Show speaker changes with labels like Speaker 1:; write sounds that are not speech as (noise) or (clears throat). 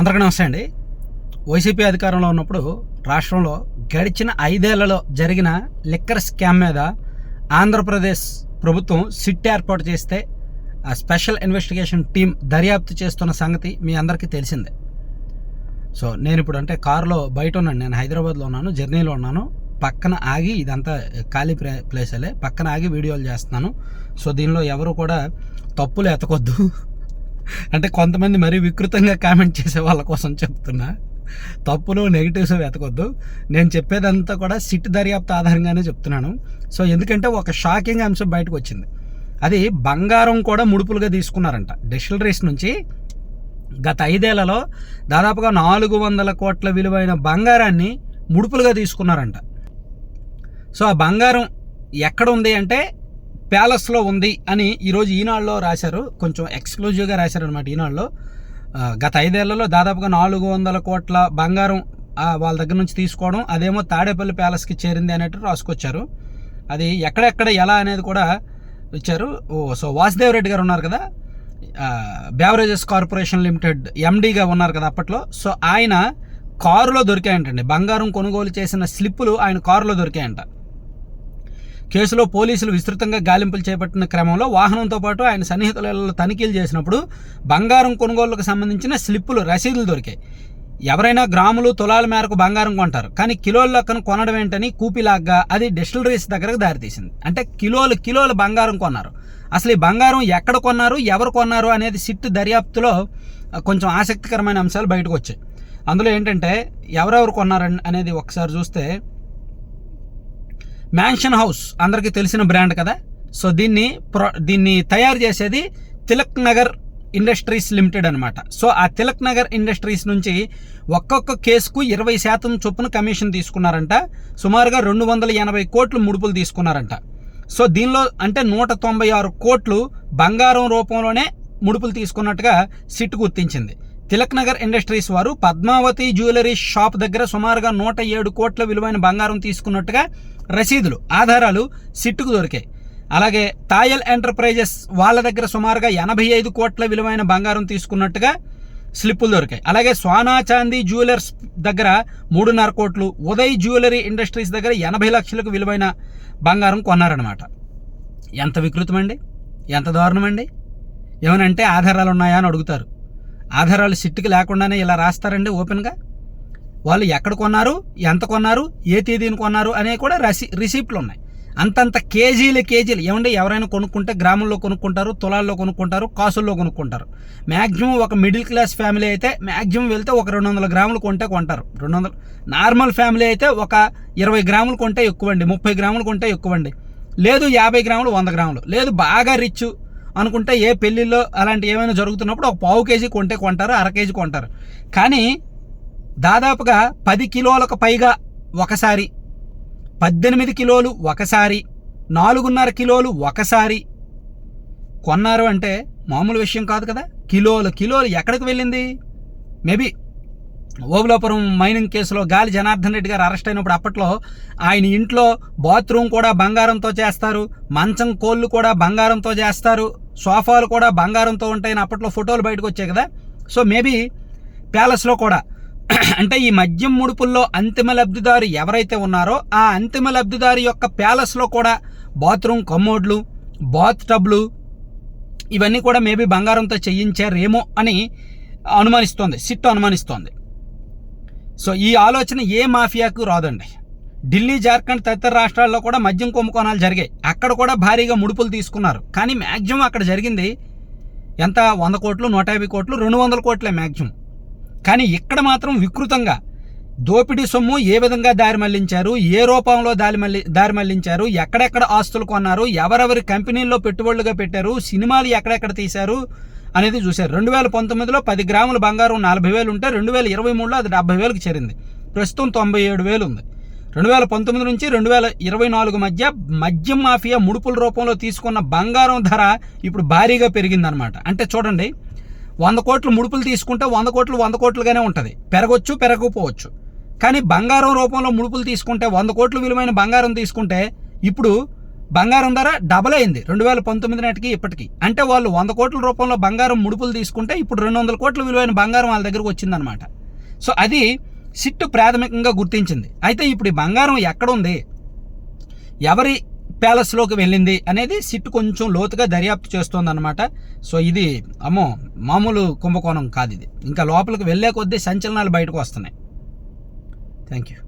Speaker 1: అందరికీ నమస్తే అండి. వైసీపీ అధికారంలో ఉన్నప్పుడు రాష్ట్రంలో గడిచిన ఐదేళ్ళలో జరిగిన లిక్కర్ స్కామ్ మీద ఆంధ్రప్రదేశ్ ప్రభుత్వం సిట్ ఏర్పాటు చేస్తే ఆ స్పెషల్ ఇన్వెస్టిగేషన్ టీం దర్యాప్తు చేస్తున్న సంగతి మీ అందరికీ తెలిసిందే. సో నేను ఇప్పుడు అంటే కారులో బయట ఉన్నాను. నేను హైదరాబాద్లో ఉన్నాను జర్నీలో ఉన్నాను. పక్కన ఆగి ఇదంతా ఖాళీ ప్లే ప్లేసలే పక్కన ఆగి వీడియోలు చేస్తున్నాను. సో దీనిలో ఎవరు కూడా తప్పులు ఎతకొద్దు. అంటే కొంతమంది మరీ వికృతంగా కామెంట్ చేసే వాళ్ళ కోసం చెప్తున్నా. తప్పులు నెగిటివ్స్ వెతకొద్దు. నేను చెప్పేదంతా కూడా సిట్ దర్యాప్తు ఆధారంగానే చెప్తున్నాను. సో ఎందుకంటే ఒక షాకింగ్ అంశం బయటకు వచ్చింది. అది బంగారం కూడా ముడుపులుగా తీసుకున్నారంట. డిస్టిలరీస్ నుంచి గత ఐదేళ్ళలో దాదాపుగా నాలుగు వందల కోట్ల విలువైన బంగారాన్ని ముడుపులుగా తీసుకున్నారంట. సో ఆ బంగారం ఎక్కడ ఉంది అంటే ప్యాలెస్లో ఉంది అని ఈరోజు ఈనాడులో రాశారు. కొంచెం ఎక్స్క్లూజివ్గా రాశారనమాట ఈనాడులో. గత ఐదేళ్ళలో దాదాపుగా నాలుగు వందల కోట్ల బంగారం వాళ్ళ దగ్గర నుంచి తీసుకోవడం అదేమో తాడేపల్లి ప్యాలెస్కి చేరింది అనేట్టు రాసుకొచ్చారు. అది ఎక్కడెక్కడ ఎలా అనేది కూడా ఇచ్చారు. ఓ సో వాసుదేవ్ రెడ్డి గారు ఉన్నారు కదా? బ్యావరేజెస్ కార్పొరేషన్ లిమిటెడ్ ఎండీగా ఉన్నారు కదా అప్పట్లో. సో ఆయన కారులో దొరికాయంటండి. బంగారం కొనుగోలు చేసిన స్లిప్పులు ఆయన కారులో దొరికాయంట. కేసులో పోలీసులు విస్తృతంగా గాలింపులు చేపట్టిన క్రమంలో వాహనంతో పాటు ఆయన సన్నిహితుల తనిఖీలు చేసినప్పుడు బంగారం కొనుగోలుకు సంబంధించిన స్లిప్పులు రసీదులు దొరికాయి. ఎవరైనా గ్రాములు తులాల మేరకు బంగారం కొంటారు. కానీ కిలోల లెక్కను కొనడం ఏంటని కూపిలాగ్గా అది డిస్టిలరీస్ దగ్గరకు దారితీసింది. అంటే కిలోలు కిలోలు బంగారం కొన్నారు. అసలు ఈ బంగారం ఎక్కడ కొన్నారు ఎవరు కొన్నారు అనేది సిట్ దర్యాప్తులో కొంచెం ఆసక్తికరమైన అంశాలు బయటకు వచ్చాయి. అందులో ఏంటంటే ఎవరెవరు కొన్నారని అనేది ఒకసారి చూస్తే మ్యాన్షన్ హౌస్ అందరికీ తెలిసిన బ్రాండ్ కదా. సో దీన్ని ప్రొ దీన్ని తయారు చేసేది తిలక్ నగర్ ఇండస్ట్రీస్ లిమిటెడ్ అనమాట సో ఆ తిలక్ నగర్ ఇండస్ట్రీస్ నుంచి ఒక్కొక్క కేసుకు ఇరవై శాతం చొప్పున కమిషన్ తీసుకున్నారంట. సుమారుగా రెండు వందల ఎనభై కోట్లు ముడుపులు తీసుకున్నారంట. సో దీనిలో అంటే నూట తొంభై ఆరు కోట్లు బంగారం రూపంలోనే ముడుపులు తీసుకున్నట్టుగా సిట్ గుర్తించింది. తిలక్ నగర్ ఇండస్ట్రీస్ వారు పద్మావతి జ్యువెలరీ షాప్ దగ్గర సుమారుగా నూట ఏడు కోట్ల విలువైన బంగారం తీసుకున్నట్టుగా రసీదులు ఆధారాలు సిట్టుకు దొరికాయి. అలాగే తాయల్ ఎంటర్ప్రైజెస్ వాళ్ళ దగ్గర సుమారుగా ఎనభై ఐదు కోట్ల విలువైన బంగారం తీసుకున్నట్టుగా స్లిప్పులు దొరికాయి. అలాగే స్వానా చాందీ జ్యువెలర్స్ దగ్గర మూడున్నర కోట్లు ఉదయ్ జ్యువెలరీ ఇండస్ట్రీస్ దగ్గర ఎనభై లక్షలకు విలువైన బంగారం కొన్నారనమాట ఎంత వికృతమండి? ఎంత దారుణమండి? ఏమనంటే ఆధారాలు ఉన్నాయా అని అడుగుతారు. ఆధారాలు సిట్టుకి లేకుండానే ఇలా రాస్తారండి ఓపెన్గా? వాళ్ళు ఎక్కడ కొన్నారు ఎంత కొన్నారు ఏ తేదీని కొన్నారు అనే కూడా రసి రిసిప్ట్లు ఉన్నాయి అంతంత కేజీలు కేజీలు. ఏమంటే ఎవరైనా కొనుక్కుంటే గ్రామంలో కొనుక్కుంటారు తులాల్లో కొనుక్కుంటారు కాసుల్లో కొనుక్కుంటారు. మ్యాక్సిమం ఒక మిడిల్ క్లాస్ ఫ్యామిలీ అయితే మ్యాక్సిమం వెళ్తే ఒక రెండు వందల గ్రాములు కొంటే కొంటారు. రెండు వందలు నార్మల్ ఫ్యామిలీ అయితే ఒక ఇరవై గ్రాములు కొంటే ఎక్కువండి ముప్పై గ్రాములు కొంటే ఎక్కువండి. లేదు యాభై గ్రాములు వంద గ్రాములు. లేదు బాగా రిచ్ అనుకుంటే ఏ పెళ్ళిళ్ళో అలాంటి ఏమైనా జరుగుతున్నప్పుడు ఒక పావు కేజీ కొంటే కొంటారు అర కేజీ కొంటారు. కానీ దాదాపుగా పది కిలోలకు పైగా ఒకసారి పద్దెనిమిది కిలోలు ఒకసారి నాలుగున్నర కిలోలు ఒకసారి కొన్నారు అంటే మామూలు విషయం కాదు కదా. కిలోలు కిలోలు ఎక్కడికి వెళ్ళింది? మేబీ ఓబులాపురం మైనింగ్ కేసులో గాలి జనార్దన్ రెడ్డి గారు అరెస్ట్ అయినప్పుడు అప్పట్లో ఆయన ఇంట్లో బాత్రూమ్ కూడా బంగారంతో చేస్తారు మంచం కోళ్ళు కూడా బంగారంతో చేస్తారు సోఫాలు కూడా బంగారంతో ఉంటాయని అప్పట్లో ఫోటోలు బయటకు వచ్చాయి కదా. సో మేబీ ప్యాలెస్లో కూడా (clears throat) అంటే ఈ మద్యం ముడుపుల్లో అంతిమ లబ్ధిదారు ఎవరైతే ఉన్నారో ఆ అంతిమ లబ్ధిదారు యొక్క ప్యాలెస్లో కూడా బాత్రూమ్ కమోడ్లు బాత్ టబ్లు ఇవన్నీ కూడా మేబీ బంగారంతో చేయించారేమో అని అనుమానిస్తోంది సిట్ అనుమానిస్తోంది. సో ఈ ఆలోచన ఏ మాఫియాకు రాదండి. ఢిల్లీ జార్ఖండ్ తదితర రాష్ట్రాల్లో కూడా మద్యం కుంభకోణాలు జరిగాయి. అక్కడ కూడా భారీగా ముడుపులు తీసుకున్నారు. కానీ మ్యాక్సిమం అక్కడ జరిగింది ఎంత? వంద కోట్లు నూట యాభై కోట్లు రెండు వందల కోట్లే మ్యాక్సిమం కానీ ఇక్కడ మాత్రం వికృతంగా దోపిడీ సొమ్ము ఏ విధంగా దారి మళ్ళించారు? ఏ రూపంలో దారి మళ్ళీ దారి మళ్ళించారు? ఎక్కడెక్కడ ఆస్తులు కొన్నారు? ఎవరెవరి కంపెనీల్లో పెట్టుబడులుగా పెట్టారు? సినిమాలు ఎక్కడెక్కడ తీశారు? అనేది చూశారు. రెండు వేల పంతొమ్మిదిలో పది గ్రాముల బంగారం నలభై వేలు ఉంటే రెండు వేల ఇరవై మూడులో అది డెబ్బై వేలకు చేరింది. ప్రస్తుతం తొంభై ఏడు వేలు ఉంది. రెండు వేల పంతొమ్మిది నుంచి రెండు వేల ఇరవై నాలుగు మధ్య మద్యం మాఫియా ముడుపుల రూపంలో తీసుకున్న బంగారం ధర ఇప్పుడు భారీగా పెరిగిందనమాట అంటే చూడండి వంద కోట్లు ముడుపులు తీసుకుంటే వంద కోట్లు వంద కోట్లుగానే ఉంటుంది. పెరగొచ్చు పెరగకపోవచ్చు. కానీ బంగారం రూపంలో ముడుపులు తీసుకుంటే వంద కోట్లు విలువైన బంగారం తీసుకుంటే ఇప్పుడు బంగారం ధర డబల్ అయింది రెండు వేల పంతొమ్మిది నాటికి ఇప్పటికి. అంటే వాళ్ళు వంద కోట్ల రూపంలో బంగారం ముడుపులు తీసుకుంటే ఇప్పుడు రెండు వందల కోట్ల విలువైన బంగారం వాళ్ళ దగ్గరకు వచ్చిందనమాట సో అది సిట్టు ప్రాథమికంగా గుర్తించింది. అయితే ఇప్పుడు ఈ బంగారం ఎక్కడుంది? ఎవరి ప్యాలెస్లోకి వెళ్ళింది అనేది సిట్ కొంచెం లోతుగా దర్యాప్తు చేస్తోందనమాట సో ఇది అమ్మో మామూలు కుంభకోణం కాదు ఇది. ఇంకా లోపలికి వెళ్ళే కొద్దీ సంచలనాలు బయటకు వస్తున్నాయి. Thank you